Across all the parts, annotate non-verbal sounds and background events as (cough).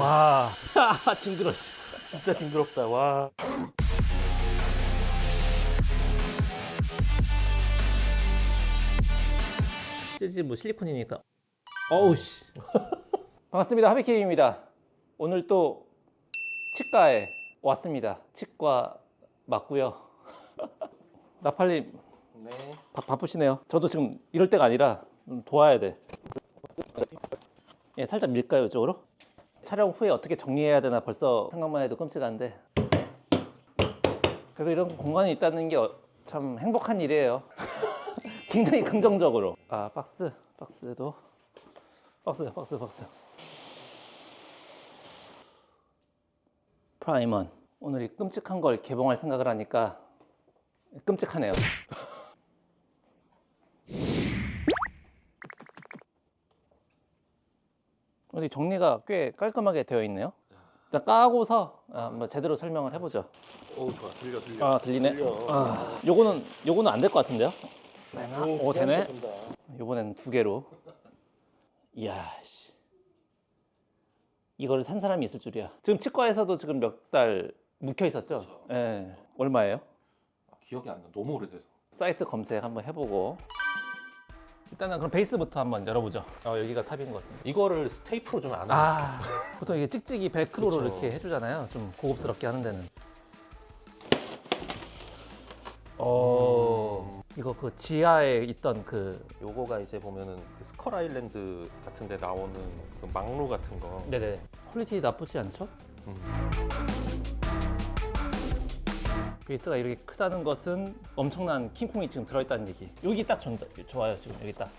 와, (laughs) 징그러. 씨. 진짜 징그럽다. 와. CG 뭐 실리콘이니까. 어우 씨. (laughs) 반갑습니다. 하비킴입니다. 오늘 또 치과에 왔습니다. 치과 맞고요. (laughs) 나팔님 네. 바, 바쁘시네요. 저도 지금 이럴 때가 아니라 좀 도와야 돼. 예, 살짝 밀까요, 이쪽으로? 촬영 후에 어떻게 정리해야 되나 벌써 생각만 해도 끔찍한데. 그래서 이런 공간이 있다는 게 참 행복한 일이에요. (laughs) 굉장히 긍정적으로. 아, 박스, 박스도. 박스, 박스, 박스. 프라이먼. 오늘 이 끔찍한 걸 개봉할 생각을 하니까 끔찍하네요. 근데 정리가 꽤 깔끔하게 되어 있네요. 일단 까고서 아, 한번 제대로 설명을 해보죠. 오 좋아 들려 들려. 아 들리네. 들려. 아, 요거는 요거는 안 될 것 같은데요? 오, 되네. 된다. 요번엔 두 개로. 이야 씨. 이걸 산 사람이 있을 줄이야. 지금 치과에서도 지금 몇 달 묵혀 있었죠? 예. 얼마예요? 아, 기억이 안 나. 너무 오래돼서. 사이트 검색 한번 해보고. 일단은 그럼 베이스부터 한번 열어보죠. 어, 여기가 탑인 것 같은데. 이거를 스테이프로 좀 안 하. 아, 보통 이게 찍찍이 벨크로로 그쵸. 이렇게 해주잖아요. 좀 고급스럽게 하는 데는. 어, 이거 그 지하에 있던 그 요거가 이제 보면은 그 스컬 아일랜드 같은 데 나오는 그 망루 같은 거. 네네 퀄리티 나쁘지 않죠? 음. 베이스가 이렇게 크다는 것은 엄청난 킹콩이 지금 들어있다는 얘기. 여기 딱 좋, 좋아요 지금 여기 딱.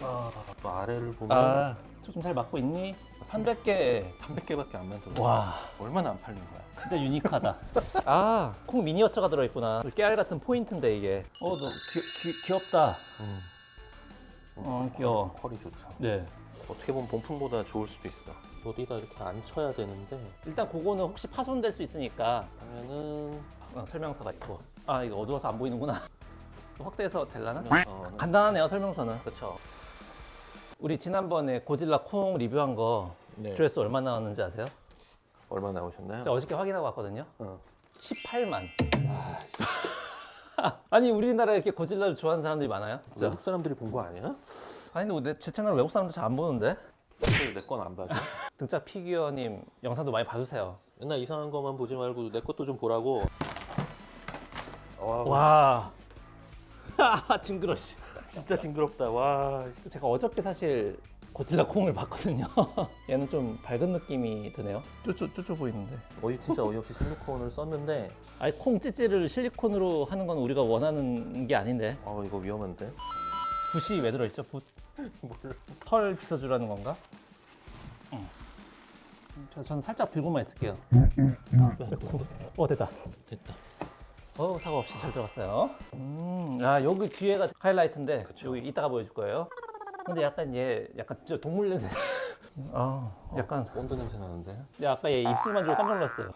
아, 또 아래를 보면 아, 좀잘 맞고 있니? 300개. 300개밖에 안 만들어. 와, 얼마나 안 팔린 거야? 진짜 유니크하다. (laughs) 아, 콩 미니어처가 들어있구나. 깨알 같은 포인트인데 이게. 어, 너 귀, 귀, 귀엽다. 음. 어, 귀여워. 퀄이 좋죠. 네. 어떻게 보면 본품보다 좋을 수도 있어. 어디다 이렇게 안 쳐야 되는데 일단 그거는 혹시 파손될 수 있으니까 하면은 어, 설명서가 있고. 아, 이거 어두워서 안 보이는구나. (laughs) 확대해서 될라나? 어, 간단하네요, 설명서는. 그렇죠. 우리 지난번에 고질라 콩 리뷰한 거 네. 조회수 얼마 나왔는지 아세요? 얼마 나오셨나요? 제가 어저께 확인하고 왔거든요. 어. 18만. (laughs) 아니 우리나라에 이렇게 고질라를 좋아하는 사람들이 많아요? 진짜? 외국 사람들이 본 거 아니야? 아니 근데 내- 제 채널 외국 사람들 잘 안 보는데? 내건 안 봐줘. (laughs) 등짝 피규어님 영상도 많이 봐주세요. 맨날 이상한 것만 보지 말고 내 것도 좀 보라고. 와, (laughs) 와. 징그러. 씨. 진짜 징그럽다. 와. 제가 어저께 사실 고질라 콩을 봤거든요. (laughs) 얘는 좀 밝은 느낌이 드네요. 쭈쭈 쭈쭈 보이는데. 어이 진짜 어이없이 실리콘을 썼는데, 아니 콩 찌찌를 실리콘으로 하는 건 우리가 원하는 게 아닌데. 어 이거 위험한데. 붓이 왜 들어있죠? 붓. (laughs) 몰라. 털 빗어주라는 건가? 응. 저, 저는 살짝 들고만 있을게요. 어 됐다. 됐다. 어 사고 없이 잘 들어갔어요. 음, 아 여기 뒤에가 하이라이트인데 여기 이따가 보여줄 거예요. 근데 약간 얘 약간 진짜 동물 냄새. (laughs) 아 약간 본드 냄새 나는데. 야, 아까 얘 입술만 주고 깜짝 놀랐어요.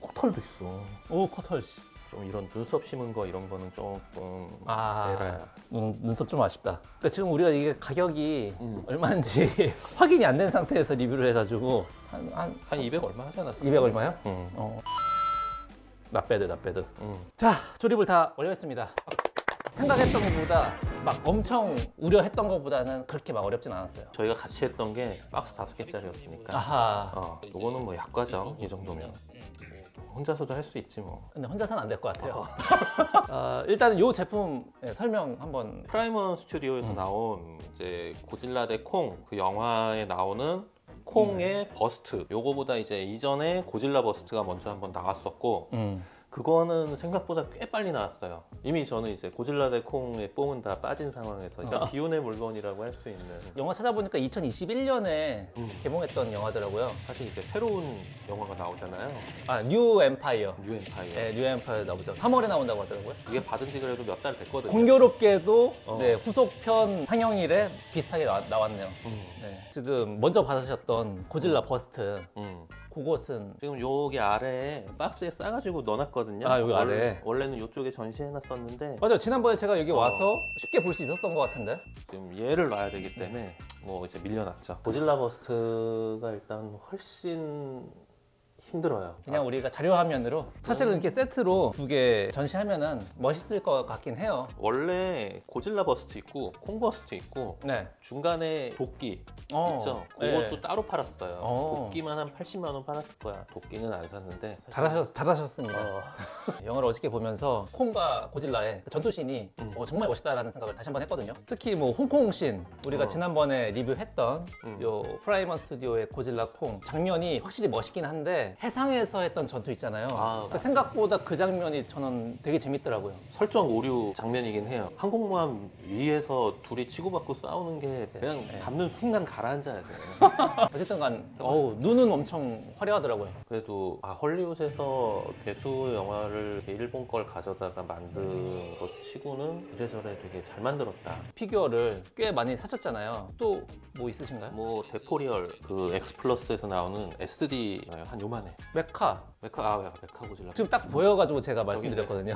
코털도 있어. 오 코털 씨. 좀 이런 눈썹 심은 거 이런 거는 조금 아 에라야. 눈, 눈썹 좀 아쉽다. 그러니까 지금 우리가 이게 가격이 음. 얼마인지 (laughs) 확인이 안 된 상태에서 리뷰를 해가지고 한한 한 200 얼마 하지 않았어? 200 얼마요? 응. 어. 나빼드 나빼드. 응. 자 조립을 다 완료했습니다. 생각했던 것보다 막 엄청 우려했던 것보다는 그렇게 막 어렵진 않았어요. 저희가 같이 했던 게 박스 다섯 개짜리였으니까. 아하. 어, 요거는 뭐 약과정 이 정도면 혼자서도 할 수 있지 뭐. 근데 혼자서는 안 될 것 같아요. 어, (laughs) 일단은 이 제품 예, 설명 한번. 프라이먼 스튜디오에서 음. 나온 이제 고질라 대 콩 그 영화에 나오는 콩의 버스트 요거보다 이제 이전에 고질라 버스트가 먼저 한번 나왔었고 음. 그거는 생각보다 꽤 빨리 나왔어요 이미 저는 이제 고질라 대 콩의 뽕은 다 빠진 상황에서 아. 그러니까 비운의 물건이라고 할 수 있는 영화 찾아보니까 2021년에 음. 개봉했던 영화더라고요. 사실 이제 새로운 영화가 나오잖아요 아, 뉴 엠파이어. 뉴 엠파이어 네, 뉴 엠파이어 나오죠. 3월에 나온다고 하더라고요. 그게 받은 지 그래도 몇 달 됐거든요 공교롭게도 어. 네, 후속편 상영일에 비슷하게 나, 왔네요 음, 네, 지금 먼저 받으셨던 고질라 버스트 음. 그것은 지금 여기 아래에 박스에 싸가지고 넣어놨거든요. 아, 여기 원래- 아래에? 원래는 이쪽에 전시해놨었는데 맞아요. 지난번에 제가 여기 어. 와서 쉽게 볼 수 있었던 것 같은데. 지금 얘를 놔야 되기 때문에 뭐 이제 밀려났죠. 고질라 버스트가 일단 훨씬 힘들어요. 그냥 우리가 자료 화면으로 사실은 이렇게 세트로 두 개 전시하면은 멋있을 것 같긴 해요. 원래 고질라 버스트 있고 콩 버스트 있고 네. 중간에 도끼 어, 있죠. 네. 그것도 따로 팔았어요. 어. 도끼만 한 80만 원 팔았을 거야. 도끼는 안 샀는데 사실- 잘하셨, 잘하셨습니다. 어, (laughs) 영화를 어저께 보면서 콩과 고질라의 그 전투씬이 음. 어, 정말 멋있다라는 생각을 다시 한번 했거든요. 특히 뭐 홍콩 씬 우리가 어. 지난번에 리뷰했던 음. 요 프라이먼 스튜디오의 고질라 콩 장면이 확실히 멋있긴 한데 해상에서 했던 전투 있잖아요. 아, 그러니까 생각보다 그 장면이 저는 되게 재밌더라고요. 설정 오류 장면이긴 해요. 항공모함 위에서 둘이 치고받고 싸우는 게 그냥 네. 닿는 순간 가라앉아야 돼. (laughs) 어쨌든 간 어우, 눈은 엄청 화려하더라고요. 그래도 아, 헐리우드에서 개수 영화를 일본 걸 가져다가 만든 것 치고는 이래저래 되게 잘 만들었다. 피규어를 꽤 많이 사셨잖아요. 또 뭐 있으신가요? 뭐 데포리얼 그 엑스플러스에서 나오는 SD 한 요만해. 메카 메카 아 메카 고질라. 지금 딱 보여가지고 제가 말씀드렸거든요.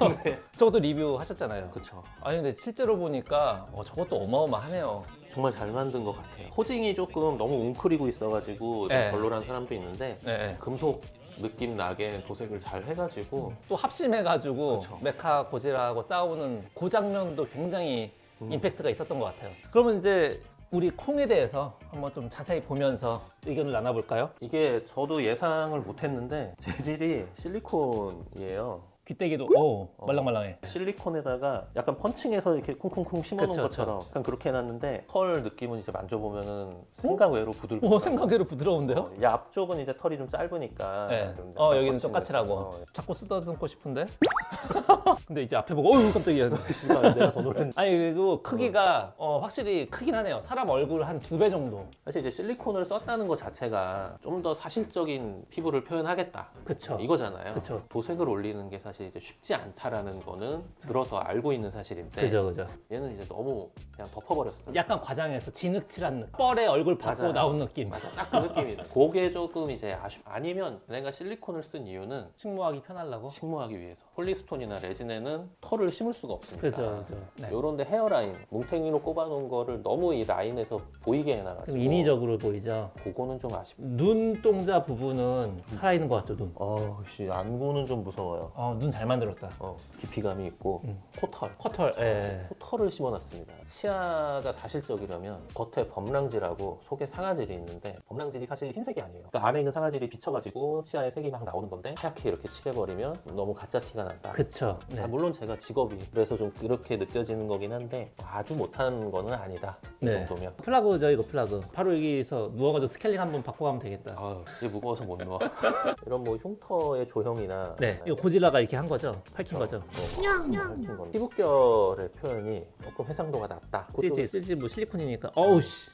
(laughs) 저것도 리뷰 하셨잖아요. 그쵸. 아니 근데 실제로 보니까 어, 저것도 어마어마하네요. 정말 잘 만든 것 같아요. 호징이 조금 너무 웅크리고 있어가지고 좀 네. 별로란 사람도 있는데 네. 금속 느낌 나게 도색을 잘 해가지고 또 합심해가지고 그렇죠. 메카 고지라하고 싸우는 그 장면도 굉장히 음. 임팩트가 있었던 것 같아요. 그러면 이제 우리 콩에 대해서 한번 좀 자세히 보면서 의견을 나눠볼까요? 이게 저도 예상을 못했는데 재질이 실리콘이에요. 귀때기도 오 어. 말랑말랑해. 실리콘에다가 약간 펀칭해서 이렇게 쿵쿵쿵 심어놓은 그쵸, 것처럼 약간 그렇게 해놨는데 털 느낌은 이제 만져보면은 생각 외로 부들부들. 오 생각외로 부드러운데요? 어, 이 앞쪽은 이제 털이 좀 짧으니까. 네. 좀 어 약간 여기는 펀칭을- 똑같이라고. 어, 자꾸 쓰다듬고 싶은데. (laughs) 근데 이제 앞에 보고 어휴 깜짝이야. 씨발, (laughs) 내가 더 놀랐네. 아니 그리고 크기가 어, 확실히 크긴 하네요. 사람 얼굴 한 두 배 정도. 사실 이제 실리콘을 썼다는 것 자체가 좀 더 사실적인 피부를 표현하겠다. 그쵸. 이거잖아요. 그쵸. 도색을 올리는 게 사실 이제 쉽지 않다라는 거는 들어서 알고 있는 사실인데 그죠 그죠. 얘는 이제 너무 그냥 덮어버렸어. 약간 과장해서 진흙칠한 느낌. 뻘에 얼굴 받고 맞아요. 나온 느낌. 맞아, 딱 그 느낌이다. 그게 조금 이제 아쉽. 아니면 내가 실리콘을 쓴 이유는 식모하기 편하려고. 식모하기 위해서. 폴리스톤이나 레진에는 털을 심을 수가 없으니까. 그죠 그죠. 네. 요런데 헤어라인, 뭉탱이로 꼽아놓은 거를 너무 이 라인에서 보이게 해놔가지고. 좀 인위적으로 보이죠. 그거는 좀 아쉽. 눈동자 부분은 살아있는 것 같죠 눈. 어, 씨, 안구는 좀 무서워요. 어, 눈잘 만들었다. 어, 깊이감이 있고 음. 코털. 커털. 예. 코털을 심어놨습니다. 치아가 사실적이려면 겉에 범랑질하고 속에 상아질이 있는데 범랑질이 사실 흰색이 아니에요. 그러니까 안에 있는 상아질이 비쳐가지고 치아에 색이 막 나오는 건데 하얗게 이렇게 칠해버리면 너무 가짜 티가 난다. 그쵸. 네. 아, 물론 제가 직업이 그래서 좀 그렇게 느껴지는 거긴 한데 아주 못하는 거는 아니다. 이 네. 정도면. 플라그죠 이거 플라그. 바로 여기서 누워가지고 스케일링 한번 받고 가면 되겠다. 아, 이게 무거워서 못 누워. (laughs) 이런 뭐 흉터의 조형이나 네. 이거 고질라가 이렇게 한 거죠. 밝힌 거죠. 어, 거. 피부결의 표현이 조금 해상도가 낮다. CG, CG 뭐 실리콘이니까. 어우 씨.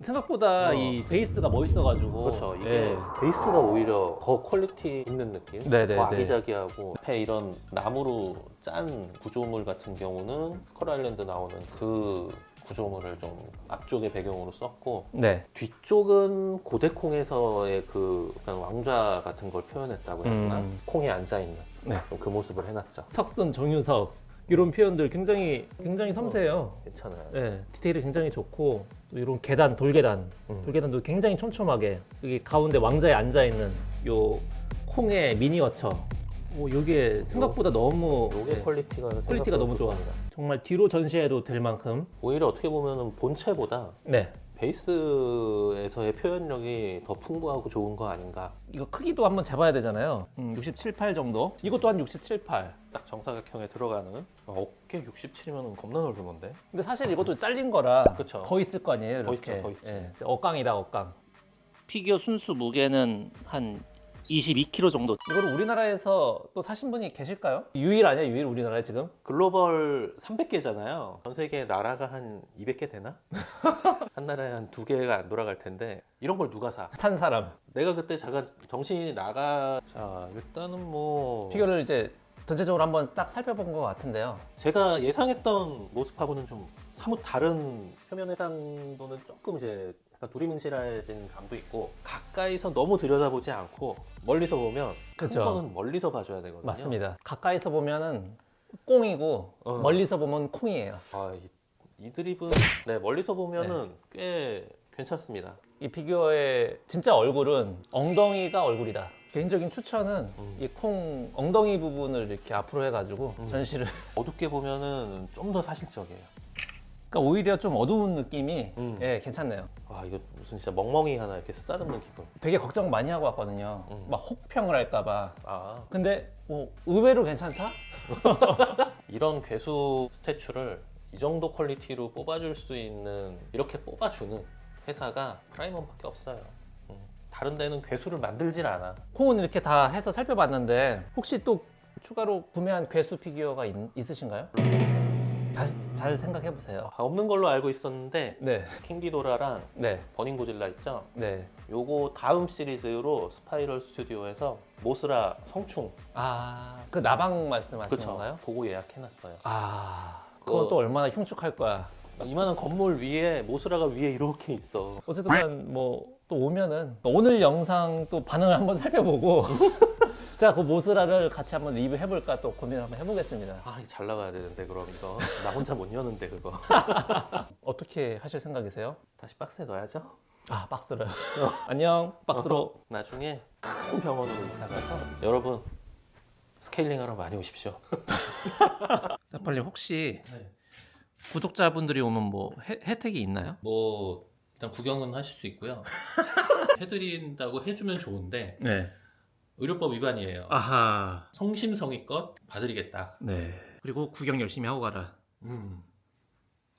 생각보다 어. 이 베이스가 멋있어가지고. 그렇죠. 이게 예. 베이스가 오히려 더 퀄리티 있는 느낌. 네네네. 더 아기자기하고 앞에 이런 나무로 짠 구조물 같은 경우는 스컬 아일랜드 나오는 그 구조물을 좀 앞쪽에 배경으로 썼고 네. 뒤쪽은 고대콩에서의 그 약간 왕좌 같은 걸 표현했다고 해야 되나? 음. 콩에 앉아 있는 네. 그 모습을 해놨죠. 석순, 정유석 이런 표현들 굉장히 굉장히 섬세해요. 괜찮아요. 네, 디테일이 굉장히 좋고 또 이런 계단, 돌계단, 음. 돌계단도 굉장히 촘촘하게 여기 가운데 왕자에 앉아 있는 요 콩의 미니어처. 뭐 이게 생각보다 너무 요게 네, 퀄리티가 퀄리티가 너무 좋아. 좋습니다. 정말 뒤로 전시해도 될 만큼. 오히려 어떻게 보면 본체보다 네. 베이스에서의 표현력이 더 풍부하고 좋은 거 아닌가. 이거 크기도 한번 재봐야 되잖아요. 음, 67, 8 정도. 이것도 한 67, 8. 딱 정사각형에 들어가는 아, 어깨 67이면 겁나 넓은 건데. 근데 사실 이것도 잘린 거라 그쵸. 더 있을 거 아니에요. 더 이렇게. 있죠, 더 있죠. 예, 억강이다 억강. 피규어 순수 무게는 한 22kg 정도. 이거를 우리나라에서 또 사신 분이 계실까요? 유일 아니야 유일 우리나라에 지금? 글로벌 300개잖아요. 전 세계 나라가 한 200개 되나? (laughs) 한 나라에 한 두 개가 안 돌아갈 텐데 이런 걸 누가 사? 산 사람. 내가 그때 잠깐 정신이 나가. 자 일단은 뭐 피규어를 이제 전체적으로 한번 딱 살펴본 것 같은데요. 제가 예상했던 모습하고는 좀 사뭇 다른 표면 해상도는 조금 이제 그러니까 두리뭉실해진 감도 있고 가까이서 너무 들여다보지 않고 멀리서 보면 그쵸. 큰 거는 멀리서 봐줘야 되거든요. 맞습니다. 가까이서 보면은 꽁이고 어. 멀리서 보면 콩이에요. 아, 이, 이 드립은 네, 멀리서 보면은 꽤 괜찮습니다. 이 피규어의 진짜 얼굴은 엉덩이가 얼굴이다. 개인적인 추천은 음. 이 콩 엉덩이 부분을 이렇게 앞으로 해가지고 음. 전시를. (laughs) 어둡게 보면은 좀 더 사실적이에요. 그러니까 오히려 좀 어두운 느낌이 음. 예 괜찮네요. 와 이거 무슨 진짜 멍멍이 하나 이렇게 쓰다듬는 기분. 되게 걱정 많이 하고 왔거든요. 음. 막 혹평을 할까봐. 아 근데 뭐 의외로 괜찮다? (laughs) 이런 괴수 스태츄를 이 정도 퀄리티로 뽑아줄 수 있는 이렇게 뽑아주는 회사가 프라이먼밖에 없어요. 음, 다른 데는 괴수를 만들질 않아. 콩은 이렇게 다 해서 살펴봤는데 혹시 또 추가로 구매한 괴수 피규어가 있, 있으신가요? 다시 잘 생각해 보세요. 아, 없는 걸로 알고 있었는데 네, 킹기도라랑 네, 버닝 고질라 있죠? 네. 요거 다음 시리즈로 스파이럴 스튜디오에서 모스라 성충 아, 그 나방 말씀하시는? 건가요? 보고 예약해놨어요. 아, 그건 어. 또 얼마나 흉측할 거야. 이만한 건물 위에 모스라가 위에 이렇게 있어. 어쨌든 뭐 또 오면은 오늘 영상 또 반응을 한번 (laughs) 살펴보고 (laughs) 자, 그 모스라를 같이 한번 리뷰해 볼까 또 고민을 한번 해 보겠습니다. 아, 이거 잘 나가야 되는데 그럼 이거 나 혼자 못 여는데 그거. (laughs) 어떻게 하실 생각이세요? 다시 박스에 넣어야죠. 아, 박스를. 안녕, 박스로. 나중에 큰 병원으로 이사 가서 여러분 스케일링하러 많이 오십시오. 자, 빨리 혹시 구독자분들이 오면 뭐 혜, 혜택이 있나요? 뭐 일단 구경은 하실 수 있고요. (laughs) 해드린다고 해주면 좋은데 네. 의료법 위반이에요. 아하. 성심성의껏 봐드리겠다. 네. 그리고 구경 열심히 하고 가라. 음,